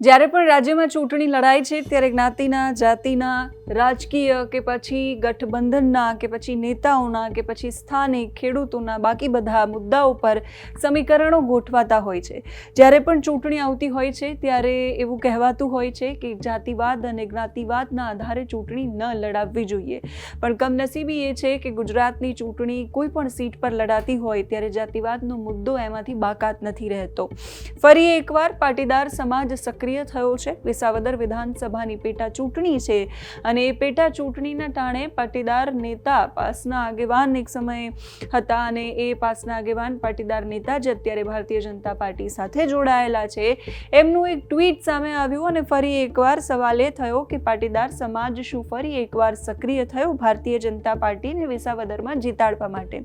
જ્યારે પણ રાજ્યમાં ચૂંટણી લડાય છે, ત્યારે જ્ઞાતિના, જાતિના, રાજકીય કે પછી ગઠબંધનના કે પછી નેતાઓના કે પછી સ્થાનિક ખેડૂતોના બાકી બધા મુદ્દાઓ પર સમીકરણો ગોઠવાતા હોય છે. જ્યારે પણ ચૂંટણી આવતી હોય છે, ત્યારે એવું કહેવાતું હોય છે કે જાતિવાદ અને જ્ઞાતિવાદના આધારે ચૂંટણી ન લડાવવી જોઈએ. પણ કમનસીબી એ છે કે ગુજરાતની ચૂંટણી કોઈ પણ સીટ પર લડાતી હોય, ત્યારે જાતિવાદનો મુદ્દો એમાંથી બાકાત નથી રહેતો. ફરી એકવાર પાટીદાર સમાજ સક્રિય થયો છે. વિસાવદર વિધાનસભાની પેટા ચૂંટણી છે અને એ પેટા ચૂંટણીના ટાણે પાટીદાર નેતા પાસના આગેવાન એક સમયે હતા અને એ પાસના આગેવાન પાટીદાર નેતા જ અત્યારે ભારતીય જનતા પાર્ટી સાથે જોડાયેલા છે. એમનું એક ટ્વીટ સામે આવ્યું અને ફરી એકવાર સવાલ એ થયો કે પાટીદાર સમાજ શું ફરી એકવાર સક્રિય થયો ભારતીય જનતા પાર્ટીને વિસાવદરમાં જીતાડવા માટે?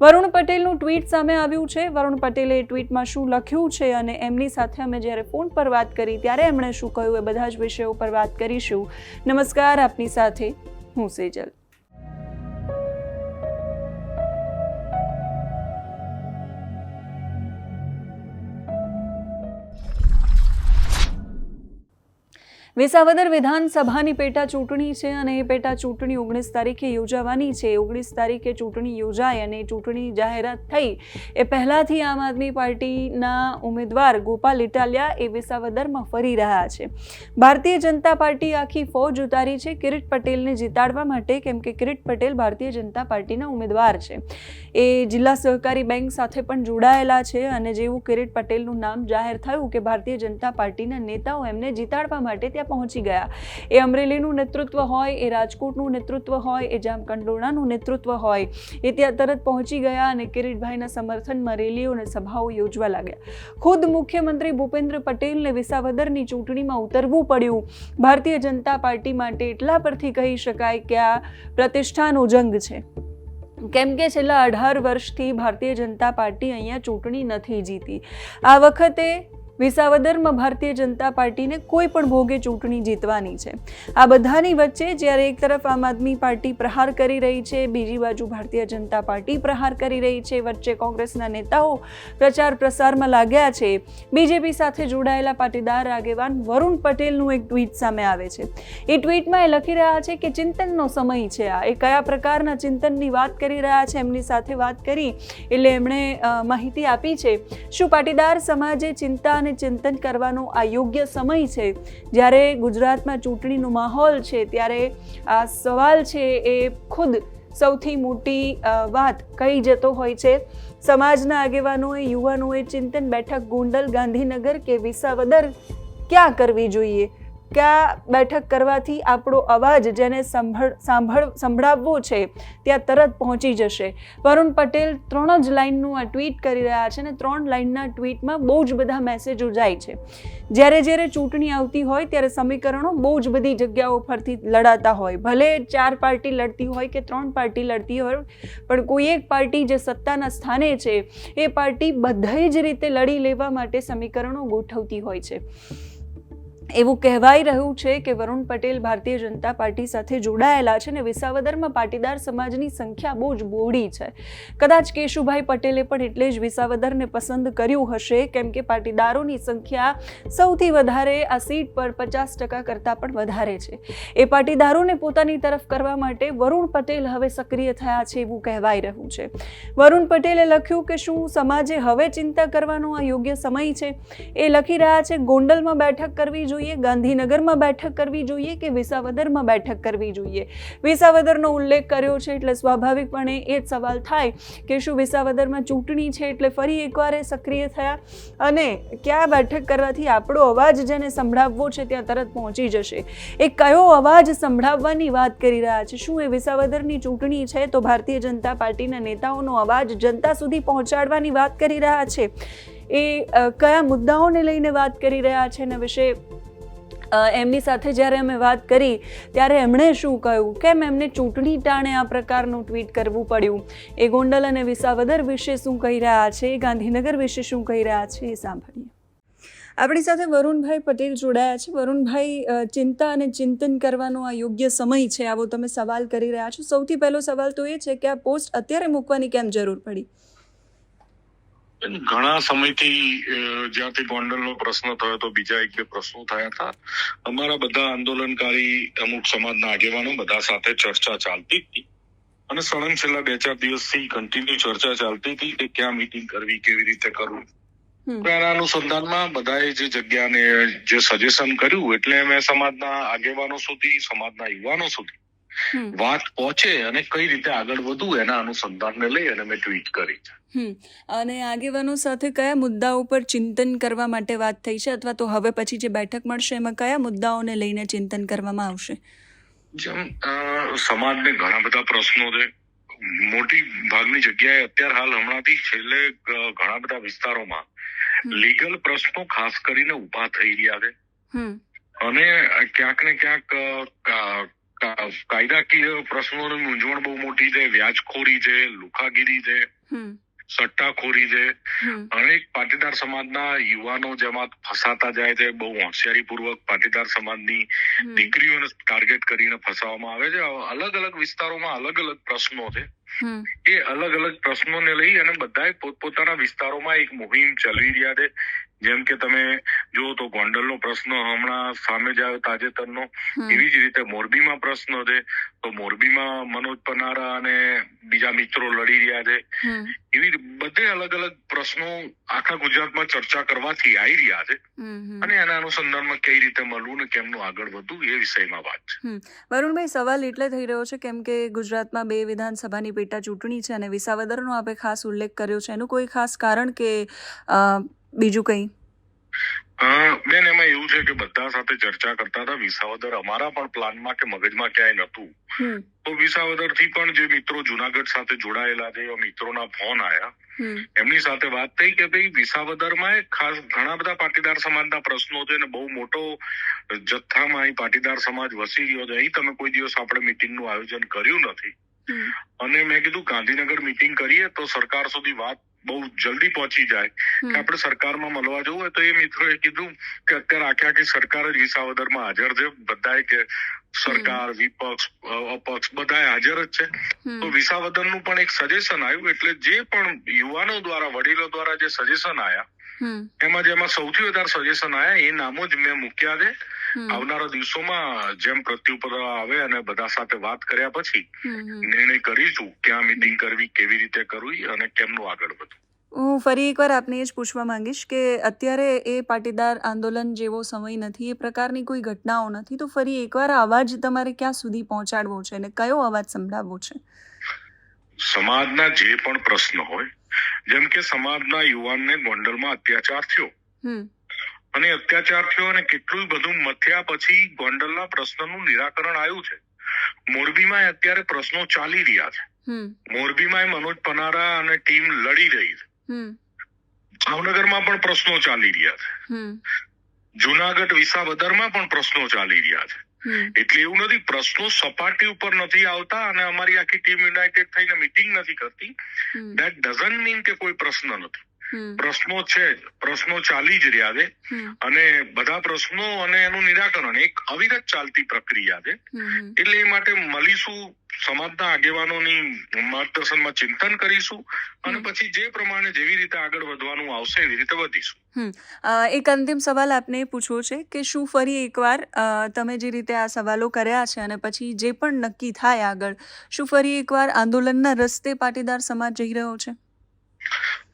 વરુણ પટેલનું ટ્વીટ સામે આવ્યું છે. વરુણ પટેલે ટ્વીટમાં શું લખ્યું છે અને એમની સાથે અમે જ્યારે ફોન પર વાત કરી ત્યારે એમણે શું કહ્યું એ બધા જ વિષયો પર વાત કરીશું. નમસ્કાર, આપની સાથે હું સેજલ. વિસાવદર વિધાનસભાની પેટા ચૂંટણી છે અને એ પેટા ચૂંટણી ઓગણીસ તારીખે યોજાવાની છે. ઓગણીસ તારીખે ચૂંટણી યોજાય અને ચૂંટણી જાહેરાત થઈ. એ પહેલાંથી આમ આદમી પાર્ટીના ઉમેદવાર ગોપાલ ઇટાલિયા એ વિસાવદરમાં ફરી રહ્યા છે. ભારતીય જનતા પાર્ટી આખી ફૌજ ઉતારી છે. કિરીટ પટેલને જીતાડવા માટે કેમ કે કિરીટ પટેલ ભારતીય જનતા પાર્ટીના ઉમેદવાર છે. એ જિલ્લા સહકારી બેંક સાથે પણ જોડાયેલા છે અને જેવું કિરીટ પટેલનું નામ જાહેર થયું કે ભારતીય જનતા પાર્ટીના નેતાઓ એમને જીતાડવા માટે ત્યાં પહોંચી ગયા. એ અમરેલીનું નેતૃત્વ હોય, એ રાજકોટનું નેતૃત્વ હોય, એ જામકંડોળાનું નેતૃત્વ હોય, એ ત્યાં તરત પહોંચી ગયા અને કિરીટભાઈના સમર્થનમાં રેલીઓ અને સભાઓ યોજવા લાગ્યા. ખુદ મુખ્યમંત્રી ભૂપેન્દ્ર પટેલને વિસાવદરની ચૂંટણીમાં ઉતરવું પડ્યું. ભારતીય જનતા પાર્ટી માટે એટલા પરથી કહી શકાય કે આ પ્રતિષ્ઠાનો જંગ છે. કેમ કે છેલ્લા અઢાર વર્ષથી ભારતીય જનતા પાર્ટી અહીંયા ચૂંટણી નથી જીતી. આ વખતે વિસાવદરમાં ભારતીય જનતા પાર્ટીને કોઈ પણ ભોગે ચૂંટણી જીતવાની છે. આ બધાની વચ્ચે જ્યારે એક તરફ આમ આદમી પાર્ટી પ્રહાર કરી રહી છે, બીજી બાજુ ભારતીય જનતા પાર્ટી પ્રહાર કરી રહી છે, વચ્ચે કોંગ્રેસના નેતાઓ પ્રચાર પ્રસારમાં લાગ્યા છે. બીજેપી સાથે જોડાયેલા પાટીદાર આગેવાન વરુણ પટેલનું એક ટ્વીટ સામે આવે છે. એ ટ્વીટમાં એ લખી રહ્યા છે કે ચિંતનનો સમય છે આ. એ કયા પ્રકારના ચિંતનની વાત કરી રહ્યા છે એમની સાથે વાત કરી એટલે એમણે માહિતી આપી છે. શું પાટીદાર સમાજે ચિંતા અને ચિંતન કરવાનો આ યોગ્ય સમય છે. જ્યારે ગુજરાતમાં ચૂંટણીનો માહોલ છે, ત્યારે આ સવાલ છે એ ખુદ સૌથી મોટી વાત કહી જતો હોય છે. સમાજના આગેવાનોએ, યુવાનોએ ચિંતન બેઠક ગોંડલ ગાંધીનગર કે વિસાવદર ક્યાં કરવી જોઈએ? ક્યાં બેઠક કરવાથી આપણો અવાજ જેને સંભળ, સાંભળ, સંભળાવવો છે, ત્યાં તરત પહોંચી જશે. વરુણ પટેલ ત્રણ જ લાઇનનું આ ટ્વીટ કરી રહ્યા છે અને ત્રણ લાઇનના ટ્વીટમાં બહુ જ બધા મેસેજો જાય છે. જ્યારે જ્યારે ચૂંટણી આવતી હોય, ત્યારે સમીકરણો બહુ જ બધી જગ્યાઓ પરથી લડાતા હોય. ભલે ચાર પાર્ટી લડતી હોય કે ત્રણ પાર્ટી લડતી હોય, પણ કોઈ એક પાર્ટી જે સત્તાના સ્થાને છે, એ પાર્ટી બધી જ રીતે લડી લેવા માટે સમીકરણો ગોઠવતી હોય છે. એવું કહેવાઈ રહ્યું છે કે વરુણ પટેલ ભારતીય જનતા પાર્ટી સાથે જોડાયેલા છે અને વિસાવદરમાં પાટીદાર સમાજની સંખ્યા બહુ જ બોડી છે. કદાચ કેશુભાઈ પટેલે પણ એટલે જ વિસાવદરને પસંદ કર્યું હશે, કેમ કે પાટીદારોની સંખ્યા સૌથી વધારે આ સીટ પર પચાસ ટકા કરતાં પણ વધારે છે. એ પાટીદારોને પોતાની તરફ કરવા માટે વરુણ પટેલ હવે સક્રિય થયા છે એવું કહેવાઈ રહ્યું છે. વરુણ પટેલે લખ્યું કે શું સમાજે હવે ચિંતા કરવાનો આ યોગ્ય સમય છે? એ લખી રહ્યા છે, ગોંડલમાં બેઠક કરવી જોઈએ, ગાંધીનગરમાં બેઠક કરવી જોઈએ કે વિસાવદરમાં બેઠક કરવી જોઈએ? વિસાવદરનો ઉલ્લેખ કર્યો છે એટલે સ્વાભાવિકપણે એ જ સવાલ થાય કે શું વિસાવદરમાં ચૂંટણી છે એટલે ફરી એકવાર એ સક્રિય થયા? અને ક્યાં બેઠક કરવાથી આપણો અવાજ જેને સંભળાવવો છે ત્યાં તરત પહોંચી જશે. એ કયો અવાજ સંભળાવવાની વાત કરી રહ્યા છે? શું એ વિસાવદરની ચૂંટણી છે તો ભારતીય જનતા પાર્ટીના નેતાઓનો અવાજ જનતા સુધી પહોંચાડવાની વાત કરી રહ્યા છે? એ કયા મુદ્દાઓને લઈને વાત કરી રહ્યા છે એના વિશે એમની સાથે જ્યારે અમે વાત કરી, ત્યારે એમણે શું કહ્યું? કેમ એમને ચૂંટણી ટાણે આ પ્રકારનું ટ્વીટ કરવું પડ્યું? એ ગોંડલ અને વિસાવદર વિશે શું કહી રહ્યા છે? ગાંધીનગર વિશે શું કહી રહ્યા છે? એ સાંભળીએ. આપણી સાથે વરુણભાઈ પટેલ જોડાયા છે. વરુણભાઈ ચિંતા અને ચિંતન કરવાનો આ યોગ્ય સમય છે. આવો તમે સવાલ કરી રહ્યા છો. સૌથી પહેલો સવાલ તો એ છે કે આ પોસ્ટ અત્યારે મૂકવાની કેમ જરૂર પડી? ઘણા સમયથી જ્યાંથી ગોંડલનો પ્રશ્ન થયો તો બીજા એક બે પ્રશ્નો થયા હતા. અમારા બધા આંદોલનકારી અમુક સમાજના આગેવાનો બધા સાથે ચર્ચા ચાલતી હતી. અને સળંગ છેલ્લા બે ચાર દિવસથી કન્ટિન્યુ ચર્ચા ચાલતી હતી કે ક્યાં મિટિંગ કરવી કેવી રીતે કરવું. એના અનુસંધાનમાં બધાએ જે જગ્યાને જે સજેશન કર્યું એટલે મેં સમાજના આગેવાનો સુધી સમાજના યુવાનો સુધી. વાત પહોંચે અને કઈ રીતે આગળ વધવું એના અનુસંધાનને લઈ અને મેં ટ્વીટ કરી. છે અને આગેવાનો સાથે કયા મુદ્દાઓ પર ચિંતન કરવા માટે વાત થઈ છે અથવા તો હવે પછી જે બેઠક મળશે એમાં કયા મુદ્દાઓને લઈને ચિંતન કરવામાં આવશે? જેમ સમાજને ઘણા બધા પ્રશ્નો છે. મોટી ભાગની જગ્યાએ અત્યારે હાલ હમણાંથી છેલ્લે ઘણા બધા વિસ્તારોમાં લીગલ પ્રશ્નો ખાસ કરીને ઊભા થઈ રહ્યા છે. હમ. અને ક્યાંક ને ક્યાંક કાયદાકીય પ્રશ્નોની મૂંઝવણ બહુ મોટી છે વ્યાજખોરી છે લુખાગીરી છે સટ્ટાખોરી છે. અનેક પાટીદાર સમાજના યુવાનો જેમાં ફસાતા જાય છે બહુ હોશિયારી પૂર્વક પાટીદાર સમાજની દીકરીઓને ટાર્ગેટ કરીને ફસાવવામાં આવે છે. અલગ અલગ વિસ્તારોમાં અલગ અલગ પ્રશ્નો છે. એ અલગ અલગ પ્રશ્નોને લઈ અને બધાએ પોતપોતાના વિસ્તારોમાં એક મુહિમ ચલાવી રહ્યા છે. જેમ કે તમે જુઓ તો ગોંડલનો પ્રશ્ન હમણાં સામે જ આવ્યો તાજેતરનો. એવી જ રીતે મોરબીમાં પ્રશ્ન છે. તો મોરબીમાં મનોજ પનારા અને બીજા મિત્રો લડી રહ્યા છે. એવી બધે અલગ અલગ પ્રશ્નો આખા ગુજરાતમાં ચર્ચા કરવાથી આવી રહ્યા છે. અને એના અનુસંધાનમાં કઈ રીતે મળવું ને કેમનું આગળ વધવું એ વિષયમાં વાત છે. વરુણભાઈ સવાલ એટલે થઈ રહ્યો છે કેમ કે ગુજરાતમાં બે વિધાનસભાની પેટા ચૂંટણી છે અને વિસાવદરનો આપે ખાસ ઉલ્લેખ કર્યો છે. એનું કોઈ ખાસ કારણ કે બીજું કંઈ? બેન એમાં એવું છે કે બધા સાથે ચર્ચા કરતા હતા. વિસાવદર અમારા પણ પ્લાનમાં કે મગજમાં ક્યાંય નતું તો વિસાવદરથી પણ જે મિત્રો જુનાગઢ સાથે જોડાયેલા છે એવા મિત્રોના ફોન આયા. એમની સાથે વાત થઈ કે ભાઈ વિસાવદરમાં ખાસ ઘણા બધા પાટીદાર સમાજના પ્રશ્નો છે ને બહુ મોટો જથ્થામાં અહીં પાટીદાર સમાજ વસી રહ્યો છે. અહીં તમે કોઈ દિવસ આપણે મિટિંગનું આયોજન કર્યું નથી. અને મેં કીધું ગાંધીનગર મિટિંગ કરીએ તો સરકાર સુધી વાત બહુ જલ્દી પહોંચી જાય. કે આપણે સરકારમાં મળવા જવું હોય તો એ મિત્રોએ કીધું કે અત્યારે આખે આખી સરકાર જ વિસાવદરમાં હાજર છે. બધાએ કે સરકાર વિપક્ષ અપક્ષ બધાએ હાજર જ છે. તો હમ વિસાવદરનું પણ એક સજેશન આવ્યું એટલે જે પણ યુવાનો દ્વારા વડીલો દ્વારા જે સજેશન આયા એમાં જેમાં સૌથી વધારે સજેશન આયા એ નામો જ મેં મૂક્યા છે. આવનારા દિવસોમાં જેમ પ્રત્યુત્તર આવે અને બધા સાથે વાત કર્યા પછી નિર્ણય કરીશું ક્યાં મિટિંગ કરવી કેવી રીતે કરવી અને કેમનું આગળ વધવું. હું ફરી એકવાર આપને એ જ પૂછવા માંગીશ કે અત્યારે એ પાટીદાર આંદોલન જેવો સમય નથી એ પ્રકારની કોઈ ઘટનાઓ નથી તો ફરી એકવાર અવાજ તમારે ક્યાં સુધી પહોંચાડવો છે અને કયો અવાજ સંભળાવવો છે? સમાજના જે પણ પ્રશ્ન હોય જેમ કે સમાજના યુવાનને ગોંડલમાં અત્યાચાર થયો. અને અત્યાચાર થયો અને કેટલું બધું મથ્યા પછી ગોંડલના પ્રશ્નનું નિરાકરણ આવ્યું છે. મોરબીમાં અત્યારે પ્રશ્નો ચાલી રહ્યા છે. મોરબીમાં મનોજ પનારા અને ટીમ લડી રહી છે. ભાવનગરમાં પણ પ્રશ્નો ચાલી રહ્યા છે. જુનાગઢ વિસાવદરમાં પણ પ્રશ્નો ચાલી રહ્યા છે. એટલે એવું નથી પ્રશ્નો સપાટી ઉપર નથી આવતા અને અમારી આખી ટીમ યુનાઇટેડ થઈને મીટિંગ નથી કરતી. દેટ ડઝન્ટ મીન કે કોઈ પ્રશ્ન નથી. પ્રશ્નો છે પ્રશ્નો ચાલી જ રહ્યા છે. અને બધા પ્રશ્નો અને એનું નિરાકરણ એક અવિરત ચાલતી પ્રક્રિયા છે. એટલે એ માટે મળીશું સમાજના આગેવાનોની માર્ગદર્શનમાં ચિંતન કરીશું અને પછી જે પ્રમાણે જેવી રીતે આગળ વધવાનું આવશે એવી રીતે વધીશું. એક અંતિમ સવાલ આપને એ પૂછવો છે કે શું ફરી એકવાર તમે જે રીતે આ સવાલો કર્યા છે અને પછી જે પણ નક્કી થાય આગળ શું ફરી એકવાર આંદોલનના રસ્તે પાટીદાર સમાજ જઈ રહ્યો છે?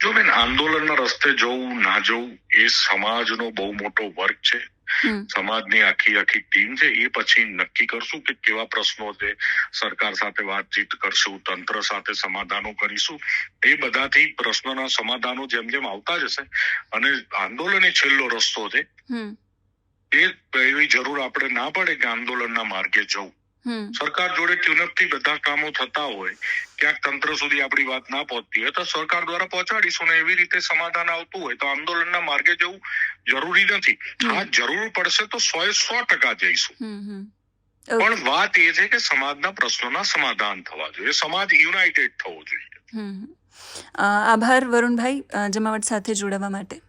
જો બેન આંદોલનના રસ્તે જવું ના જવું એ સમાજનો બહુ મોટો વર્ગ છે. સમાજની આખી આખી ટીમ છે. એ પછી નક્કી કરશું કે કેવા પ્રશ્નો છે. સરકાર સાથે વાતચીત કરશું તંત્ર સાથે સમાધાનો કરીશું. એ બધાથી પ્રશ્નોના સમાધાનો જેમ જેમ આવતા જશે અને આંદોલન એ છેલ્લો રસ્તો છે. એ એવી જરૂર આપણે ના પડે કે આંદોલનના માર્ગે જવું. સરકાર જોડે ટ્યુનઅપથી બધા કામો થતા હોય ક્યાંક તંત્ર સુધી આપણી વાત ના પહોંચતી હોય તો સરકાર દ્વારા પહોંચાડીશું ને એવી રીતે સમાધાન આવતું હોય તો આંદોલનના માર્ગે જવું જરૂરી નથી. હા જરૂર પડશે તો સો એ સો ટકા જઈશું. પણ વાત એ છે કે સમાજના પ્રશ્નોના સમાધાન થવા જોઈએ. સમાજ યુનાઇટેડ થવો જોઈએ. આભાર વરુણભાઈ જમાવટ સાથે જોડાવા માટે.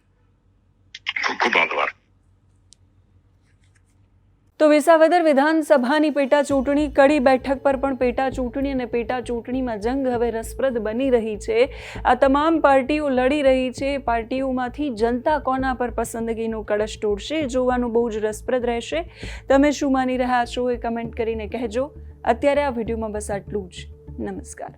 ખૂબ ખૂબ આભાર. તો વિસાવદર વિધાનસભાની પેટા ચૂંટણી કડી બેઠક પર પણ પેટા ચૂંટણી અને પેટા ચૂંટણીમાં જંગ હવે રસપ્રદ બની રહી છે. આ તમામ પાર્ટીઓ લડી રહી છે. પાર્ટીઓમાંથી જનતા કોના પર પસંદગીનો કળશ તોડશે જોવાનું બહુ જ રસપ્રદ રહેશે. તમે શું માની રહ્યા છો એ કમેન્ટ કરીને કહેજો. અત્યારે આ વિડીયોમાં બસ આટલું જ. નમસ્કાર.